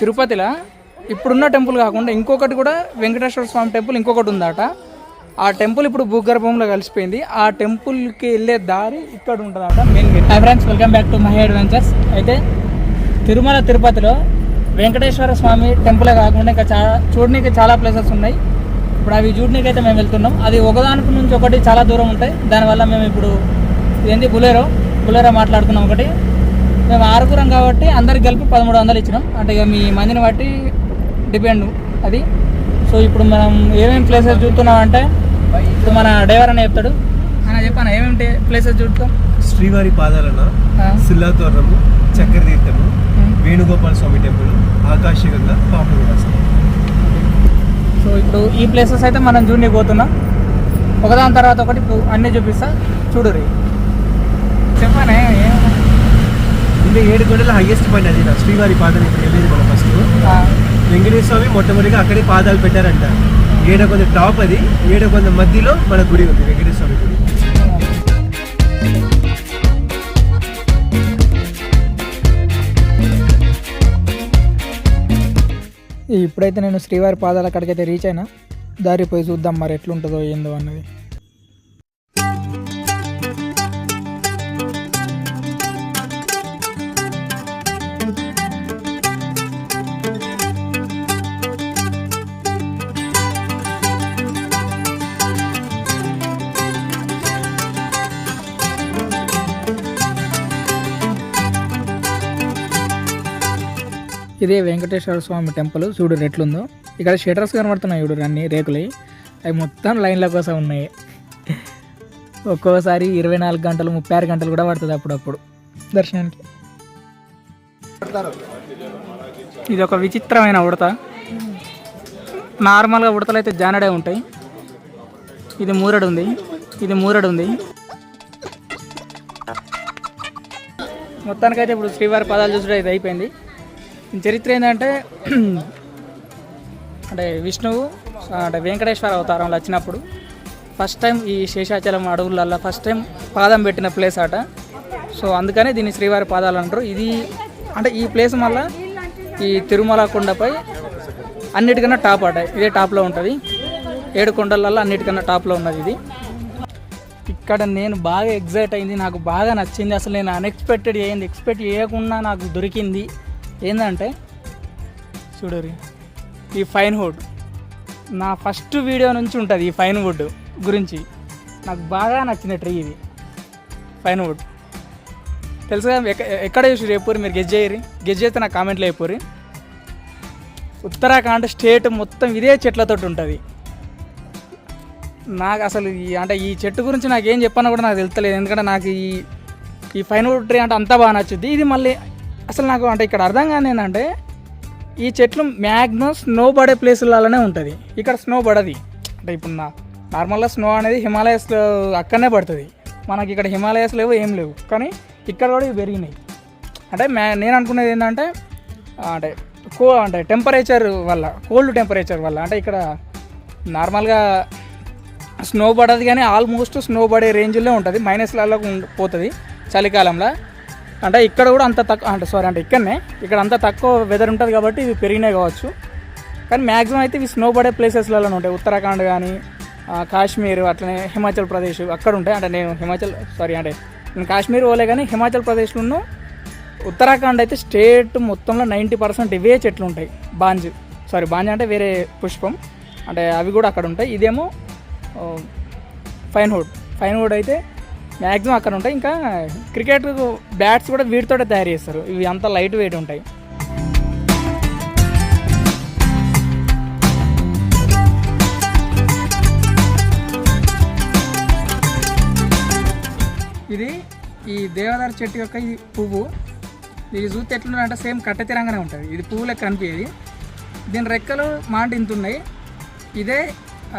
తిరుపతిలో? ఇప్పుడున్న టెంపుల్ కాకుండా ఇంకొకటి కూడా వెంకటేశ్వర స్వామి టెంపుల్ ఇంకొకటి ఉందట. ఆ టెంపుల్ ఇప్పుడు భూగర్భంలో కలిసిపోయింది. ఆ టెంపుల్కి వెళ్ళే దారి ఇక్కడ ఉంటుందట main gate hi friends welcome back to my adventures అయితే తిరుమల తిరుపతిలో వెంకటేశ్వర స్వామి టెంపులే కాకుండా ఇంకా చాలా చూడడానికి చాలా ప్లేసెస్ ఉన్నాయి. ఇప్పుడు అవి చూడడానికి అయితే మేము వెళ్తున్నాం. అది ఒకదానికి నుంచి ఒకటి చాలా దూరం ఉంటాయి. దానివల్ల మేము ఇప్పుడు ఇదేంటి బులేరో బులేరో మాట్లాడుతున్నాం ఒకటి. మేము ఆరుగురం కాబట్టి అందరికి కలిపి పదమూడు వందలు ఇచ్చినాం. అంటే ఇక మీ మందిని బట్టి డిపెండ్ అది. సో ఇప్పుడు మనం ఏమేమి ప్లేసెస్ చూస్తున్నాం అంటే ఇప్పుడు మన డ్రైవర్ అని చెప్తాడు. అన్న చెప్పాను ఏమేమి ప్లేసెస్ చూస్తాం శ్రీవారి పాదాలన ఆ, శిల్లాతోరణము చక్ర తీర్థము. వేణుగోపాల స్వామి టెంపుల్ ఆకాశగంగా పాపం సో ఇప్పుడు ఈ ప్లేసెస్ అయితే మనం చూడడానికి పోతున్నాం. ఒకదాని తర్వాత ఒకటి అన్నీ చూపిస్తా. చూడురి చెప్పానే ఇది ఏడు గొడవల హైయెస్ట్ పాయింట్ అది శ్రీవారి పాదాలు ఇప్పుడు వెళ్ళేది మన ఫస్ట్ వెంకటేశ్వర స్వామి మొట్టమొదటిగా అక్కడే పాదాలు పెట్టారంట. ఏడ కొంత టాప్ అది ఏడ కొంత మధ్యలో మన గుడి ఉంది వెంకటేశ్వర స్వామి గుడి. ఇప్పుడైతే నేను శ్రీవారి పాదాల అక్కడికైతే రీచ్ అయినా దారి పోయి చూద్దాం మరి ఎట్లుంటుందో ఏందో అన్నది. ఇదే వెంకటేశ్వర స్వామి టెంపుల్. చూడు రెట్లుందో. ఇక్కడ షటర్స్ కనబడుతున్నాయి చూడు అన్ని రేకులు. అవి మొత్తం లైన్ల కోసం ఉన్నాయి. ఒక్కోసారి ఇరవై నాలుగు గంటలు ముప్పై ఆరు గంటలు కూడా పడుతుంది అప్పుడప్పుడు. దర్శనానికి. ఇది ఒక విచిత్రమైన ఉడత. నార్మల్గా ఉడతలు అయితే జానడే ఉంటాయి. ఇది మూరడు ఉంది. ఇది మూరడు ఉంది. మొత్తానికైతే ఇప్పుడు శ్రీవారి పదాలు చూసుడు అయితే అయిపోయింది. చరిత్ర ఏంటంటే అంటే విష్ణువు అంటే వెంకటేశ్వర అవతారంలో వచ్చినప్పుడు ఫస్ట్ టైం ఈ శేషాచలం అడవులలో ఫస్ట్ టైం పాదం పెట్టిన ప్లేస్ అట సో అందుకనే దీన్ని శ్రీవారి పాదాలు అంటారు. ఇది అంటే ఈ ప్లేస్ మళ్ళీ ఈ తిరుమల కొండపై అన్నిటికన్నా టాప్ అట ఇదే టాప్లో ఉంటుంది. ఏడు కొండలలో అన్నిటికన్నా టాప్లో ఉన్నది ఇది. ఇక్కడ నేను బాగా ఎగ్జైట్ అయింది. నాకు బాగా నచ్చింది. అసలు నేను అన్ఎక్స్పెక్టెడ్ అయింది ఎక్స్పెక్ట్ చేయకుండా నాకు దొరికింది. ఏంటంటే చూడరి. ఈ ఫైన్ వుడ్. నా ఫస్ట్ వీడియో నుంచి ఉంటుంది ఈ ఫైన్ వుడ్ గురించి. నాకు బాగా నచ్చిన ట్రీ ఇది. Pine wood. తెలుసుగా ఎక్క- ఎక్కడ చూసి రేపూరి మీరు గెజ్ చేయరి గెజ్ చేస్తే నాకు కామెంట్లో అయిపోరి ఉత్తరాఖండ్ స్టేట్ మొత్తం ఇదే చెట్లతో ఉంటుంది. నాకు అసలు ఈ అంటే ఈ చెట్టు గురించి నాకు ఏం చెప్పానో కూడా నాకు తెలుస్తలేదు. ఎందుకంటే నాకు ఈ ఈ ఫైన్ వుడ్ ట్రీ అంటే అంతా బాగా నచ్చుద్ది. ఇది మళ్ళీ అసలు నాకు అంటే ఇక్కడ అర్థం కాని ఏంటంటే ఈ చెట్లు మ్యాక్సిమం స్నో పడే ప్లేసులలోనే ఉంటుంది. ఇక్కడ స్నో పడది. అంటే ఇప్పుడు నా నార్మల్గా స్నో అనేది హిమాలయస్లో అక్కడనే పడుతుంది. మనకి ఇక్కడ హిమాలయస్ లేవు ఏం లేవు. కానీ ఇక్కడ కూడా ఇవి పెరిగినాయి. అంటే మ్యా నేను అనుకునేది ఏంటంటే అంటే కో అంటే టెంపరేచర్ వల్ల కోల్డ్ టెంపరేచర్ వల్ల అంటే ఇక్కడ నార్మల్గా స్నో పడదు కానీ ఆల్మోస్ట్ స్నో పడే రేంజ్లో ఉంటుంది. మైనస్లలో పోతుంది చలికాలంలో. అంటే ఇక్కడ కూడా అంత తక్కువ అంటే సారీ అంటే ఇక్కడనే ఇక్కడ అంత తక్కువ వెదర్ ఉంటుంది కాబట్టి ఇవి పెరిగినాయి కావచ్చు. కానీ మ్యాక్సిమం అయితే ఇవి స్నో పడే ప్లేసెస్లలో ఉంటాయి. ఉత్తరాఖండ్ కానీ కాశ్మీర్ అట్లనే హిమాచల్ ప్రదేశ్ అక్కడ ఉంటాయి. అంటే నేను హిమాచల్ సారీ అంటే నేను కాశ్మీర్ పోలే కానీ హిమాచల్ ప్రదేశ్లో ఉత్తరాఖండ్ అయితే స్టేట్ మొత్తంలో నైంటీ పర్సెంట్ ఇవే చెట్లు ఉంటాయి. బాంజ్ సారీ బాంజ్ అంటే వేరే పుష్పం. అంటే అవి కూడా అక్కడ ఉంటాయి. ఇదేమో ఆ, ఫైన్ వుడ్ ఫైన్ వుడ్ అయితే మ్యాక్సిమం అక్కడ ఉంటాయి. ఇంకా క్రికెట్ బ్యాట్స్ కూడా వీటితోటే తయారు చేస్తారు. ఇవి అంత లైట్ వెయిట్ ఉంటాయి. ఇది ఈ దేవదార చెట్టు యొక్క ఈ పువ్వు. ఇది చూస్తే ఎట్లున్నారంటే సేమ్ కట్టెతిరంగానే ఉంటుంది. ఇది పువ్వు లెక్క కనిపించేది. దీని రెక్కలు మాట ఇంత ఉన్నాయి. ఇదే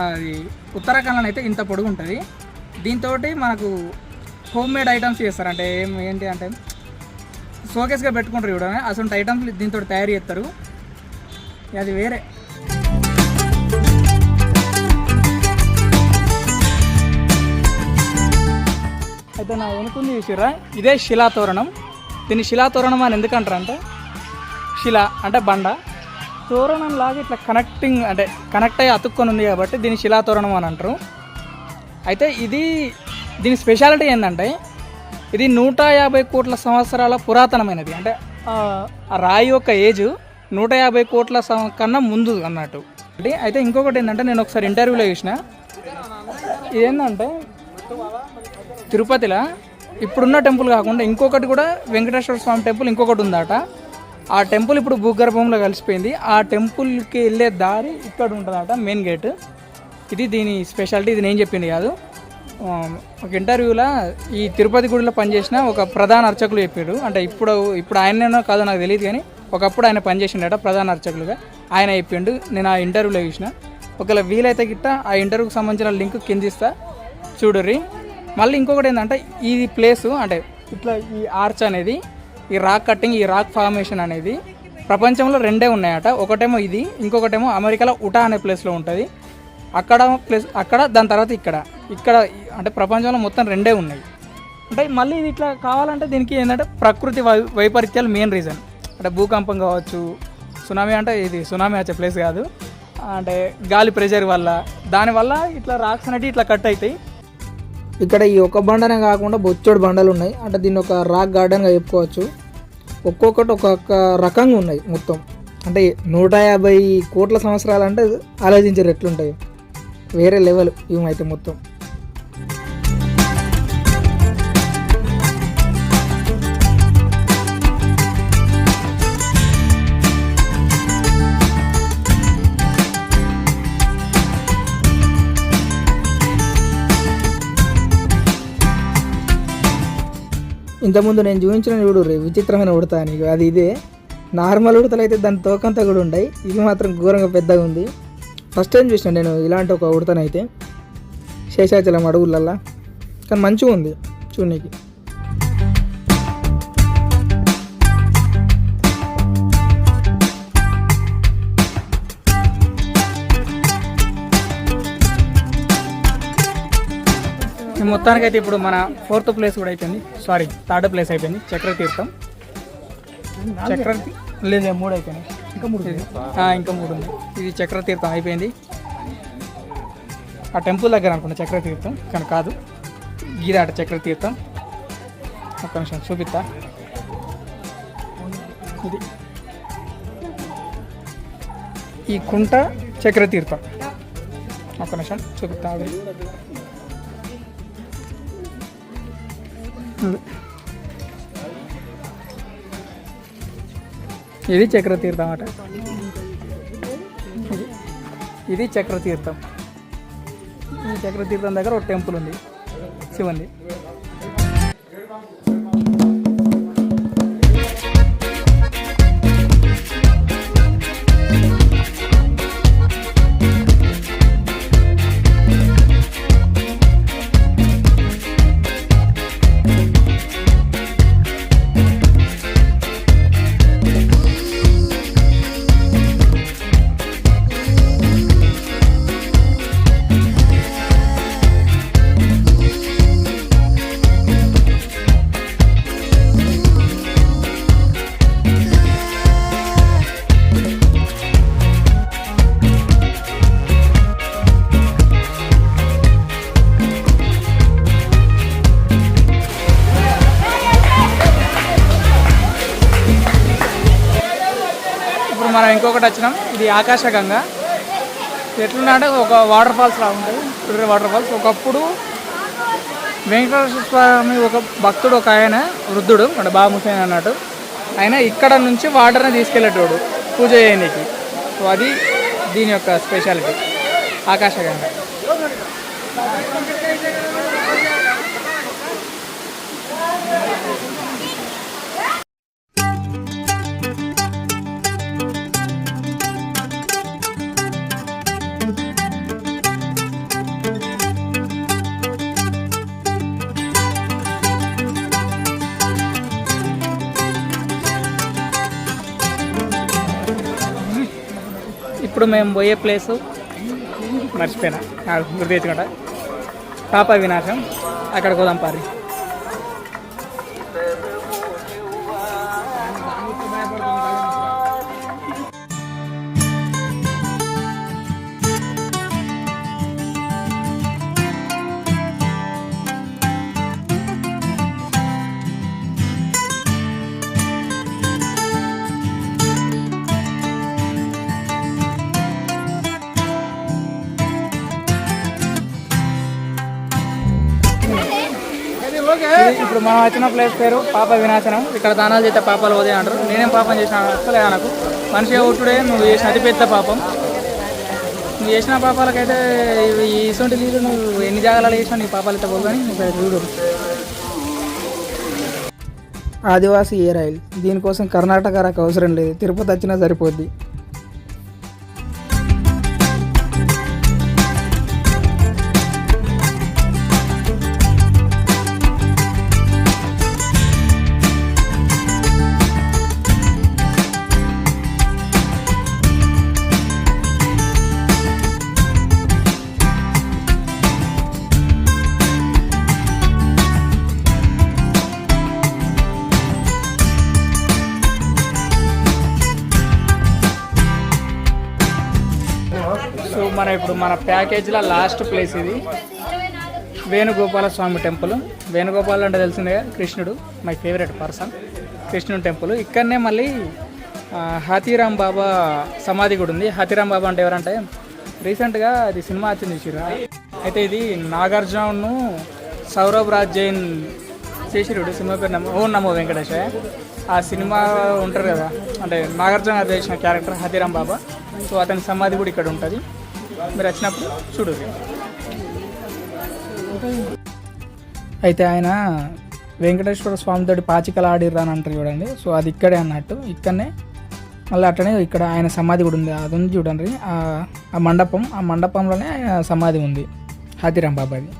అది ఉత్తరాఖండ్లో అయితే ఇంత పొడుగు ఉంటుంది. దీంతో మనకు హోమ్ మేడ్ ఐటమ్స్ చేస్తారు. అంటే ఏం ఏంటి అంటే షోకేస్గా పెట్టుకుంటారు చూడ అసలు ఐటమ్స్ దీంతో తయారు చేస్తారు. అది వేరే. అయితే నా వెనుకుంది చూసిరా ఇదే శిలాతోరణం దీన్ని శిలాతోరణం అని ఎందుకంటారు అంటే శిల అంటే బండ. తోరణం లాగా ఇట్లా కనెక్టింగ్ అంటే కనెక్ట్ అయ్యి అతుక్కొని ఉంది కాబట్టి దీన్ని శిలాతోరణం అని అంటారు. అయితే ఇది దీని స్పెషాలిటీ ఏంటంటే ఇది నూట యాభై కోట్ల సంవత్సరాల పురాతనమైనది. అంటే రాయి యొక్క ఏజ్ నూట యాభై కోట్ల కన్నా ముందు అన్నట్టు. అంటే అయితే ఇంకొకటి ఏంటంటే నేను ఒకసారి ఇంటర్వ్యూలో చూసిన ఇదేంటంటే తిరుపతిలో ఇప్పుడున్న టెంపుల్ కాకుండా ఇంకొకటి కూడా వెంకటేశ్వర స్వామి టెంపుల్ ఇంకొకటి ఉందట. ఆ టెంపుల్ ఇప్పుడు భూగర్భంలో కలిసిపోయింది. ఆ టెంపుల్కి వెళ్ళే దారి ఇక్కడ ఉంటుందట మెయిన్ గేట్. ఇది దీని స్పెషాలిటీ ఇది నేను చెప్పింది కాదు. ఒక ఇంటర్వ్యూలో ఈ తిరుపతి గుడిలో పనిచేసిన ఒక ప్రధాన అర్చకులు చెప్పాడు అంటే ఇప్పుడు ఇప్పుడు ఆయననో కాదో నాకు తెలియదు కానీ ఒకప్పుడు ఆయన పనిచేసిండట ప్రధాన అర్చకులుగా. ఆయన చెప్పిండు నేను ఆ ఇంటర్వ్యూలో చూసిన. ఒకవేళ వీలైతే గిట్ట ఆ ఇంటర్వ్యూకి సంబంధించిన లింక్ కింద ఇస్తా. చూడుర్రి. మళ్ళీ ఇంకొకటి ఏంటంటే ఇది ప్లేసు అంటే ఇట్లా ఈ ఆర్చ్ అనేది ఈ రాక్ కట్టింగ్ ఈ రాక్ ఫార్మేషన్ అనేది ప్రపంచంలో రెండే ఉన్నాయట. ఒకటేమో ఇది ఇంకొకటేమో అమెరికాలో ఉటా అనే ప్లేస్లో ఉంటుంది. అక్కడ ప్లేస్ అక్కడ దాని తర్వాత ఇక్కడ. ఇక్కడ అంటే ప్రపంచంలో మొత్తం రెండే ఉన్నాయి. అంటే మళ్ళీ ఇది ఇట్లా కావాలంటే దీనికి ఏంటంటే ప్రకృతి వై వైపరీత్యాలు మెయిన్ రీజన్ అంటే భూకంపం కావచ్చు సునామీ అంటే ఇది సునామీ వచ్చే ప్లేస్ కాదు. అంటే గాలి ప్రెషర్ వల్ల దానివల్ల ఇట్లా రాక్స్ అనేవి ఇట్లా కట్ అవుతాయి. ఇక్కడ ఈ ఒక్క బండనే కాకుండా బొచ్చోడు బండలు ఉన్నాయి. అంటే దీన్ని ఒక రాక్ గార్డెన్గా చెప్పుకోవచ్చు. ఒక్కొక్కటి ఒక్కొక్క రకంగా ఉన్నాయి మొత్తం. అంటే నూట యాభై కోట్ల సంవత్సరాలు అంటే ఆలోచించారు ఎట్లుంటాయి వేరే లెవెల్ ఇవైతే మొత్తం. ఇంతకుముందు నేను చూపించిన చూడు విచిత్రమైన ఉడత అని. అది ఇదే. నార్మల్ ఉడతలు అయితే దాని తోకంతా కూడా ఉండయి. ఇది మాత్రం ఘోరంగా పెద్దగా ఉంది. ఫస్ట్ టైం చూసిన నేను ఇలాంటి ఒక ఉడతనైతే శేషాచలం అడవులల్లా. కానీ మంచిగా ఉంది చూడనీకి. మొత్తానికైతే ఇప్పుడు మన ఫోర్త్ ప్లేస్ కూడా అయిపోయింది. సారీ థర్డ్ ప్లేస్ అయిపోయింది. చక్ర తీర్థం చక్ర లేదు మూడు అయిపోయినాయి. ఇంకా మూడు ఇంకా మూడు ఉంది ఇది చక్ర తీర్థం అయిపోయింది. ఆ టెంపుల్ దగ్గర అనుకున్న చక్ర తీర్థం కానీ కాదు. గీదాట చక్ర తీర్థం ఒక్క నిమిషం చూపిస్తా. ఇది. ఈ కుంట చక్ర తీర్థం ఒక్క నిమిషం చూపిస్తా. ఇది చక్రతీర్థం అట. ఇది ఇది చక్రతీర్థం. ఈ చక్రతీర్థం దగ్గర ఒక టెంపుల్ ఉంది. శివంది. మనం ఇంకొకటి వచ్చినాం. ఇది ఆకాశగంగా ఎట్లున్నాడే ఒక వాటర్ ఫాల్స్ లా ఉంటుంది. వాటర్ ఫాల్స్ ఒకప్పుడు వెంకటేశ్వర స్వామి ఒక భక్తుడు ఒక ఆయన వృద్ధుడు అంటే బాబా ముసైన్ అన్నట్టు ఆయన ఇక్కడ నుంచి వాటర్ని తీసుకెళ్ళేటోడు పూజ చేయడానికి సో అది దీని యొక్క స్పెషాలిటీ ఆకాశగంగా ఇప్పుడు మేము పోయే ప్లేసు మర్చిపోయినా. నాకు గుర్తు తెచ్చుకుంటా. పాప వినాశం. అక్కడ పోదాం పారి. ఇప్పుడు మనం వచ్చిన ప్లేస్ పేరు పాప వినాశనం. ఇక్కడ దానాలు చేస్తే పాపాలు పోతాయి అంటారు. నేనేం పాపం చేసిన అసలే నాకు. మనిషిగా ఉట్టుడే నువ్వు చేసిన అతిపెద్ద పాపం. నువ్వు చేసిన పాపాలకైతే ఇటువంటి నీళ్ళు నువ్వు ఎన్ని జాగాలు చేసినా నీ పాపాలు అయితే పోదు కానీ నువ్వు చూడు. ఆదివాసీ ఎయిర్ ఆయిల్ దీనికోసం కర్ణాటక రాక అవసరం లేదు. తిరుపతి వచ్చినా సరిపోద్ది. ఇప్పుడు మన ప్యాకేజీలో లాస్ట్ ప్లేస్ ఇది. వేణుగోపాల స్వామి టెంపుల్. వేణుగోపాల్ అంటే తెలిసిందే కృష్ణుడు మై ఫేవరెట్ పర్సన్. కృష్ణుడు టెంపుల్. ఇక్కడనే మళ్ళీ హాతీరామ్ బాబా సమాధి కూడా ఉంది. హాతీరామ్ బాబా అంటే ఎవరంటే రీసెంట్గా అది సినిమా వచ్చింది చూసిరా అయితే ఇది నాగార్జునను సౌరభ్ రాజ్ జైన్ చేసిరుడు సినిమా పేరు నమ్మ ఓ నమ్మో వెంకటేశయ్య. ఆ సినిమా ఉంటారు కదా అంటే నాగార్జున గారు చేసిన క్యారెక్టర్ హతిరామ్ బాబా. సో అతని సమాధి కూడా ఇక్కడ ఉంటుంది. మీరు వచ్చినప్పుడు చూడు. అయితే ఆయన వెంకటేశ్వర స్వామితోటి పాచికలు ఆడిర్రు అని అంటారు చూడండి. సో అది ఇక్కడే అన్నట్టు ఇక్కడనే మళ్ళీ అట్లనే ఇక్కడ ఆయన సమాధి కూడా ఉంది. అది ఉంది చూడండి ఆ మండపం ఆ మండపంలోనే ఆయన సమాధి ఉంది. హాతిరామ్ బాబాది.